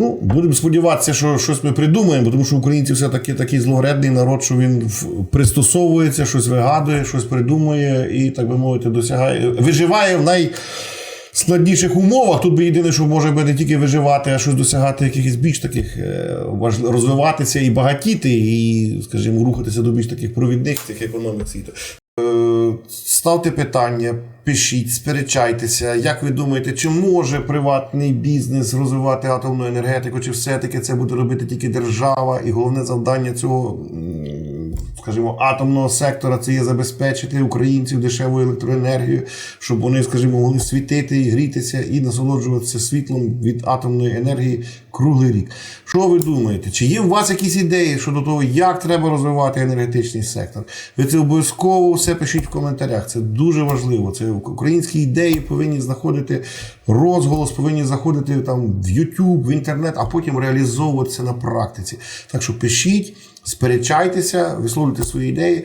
Ну, будемо сподіватися, що щось ми придумаємо, тому що українці все-таки такий зловредний народ, що він пристосовується, щось вигадує, щось придумує і, так би мовити, досягає. Виживає в найскладніших умовах. Тут би єдине, що може би не тільки виживати, а щось досягати якихось більш таких е, розвиватися і багатіти, і, скажімо, рухатися до більш таких провідних цих економік світу. Ставте питання, пишіть, сперечайтеся. Як ви думаєте, чи може приватний бізнес розвивати атомну енергетику, чи все-таки це буде робити тільки держава? І головне завдання цього, скажімо, атомного сектора це є забезпечити українців дешевою електроенергією, щоб вони, скажімо, могли світити і грітися і насолоджуватися світлом від атомної енергії круглий рік. Що ви думаєте? Чи є у вас якісь ідеї щодо того, як треба розвивати енергетичний сектор? Ви це обов'язково все пишіть в коментарях. Це дуже важливо. Це українські ідеї повинні знаходити розголос, повинні заходити там в YouTube, в інтернет, а потім реалізовуватися на практиці. Так що пишіть, сперечайтеся, висловлюйте свої ідеї.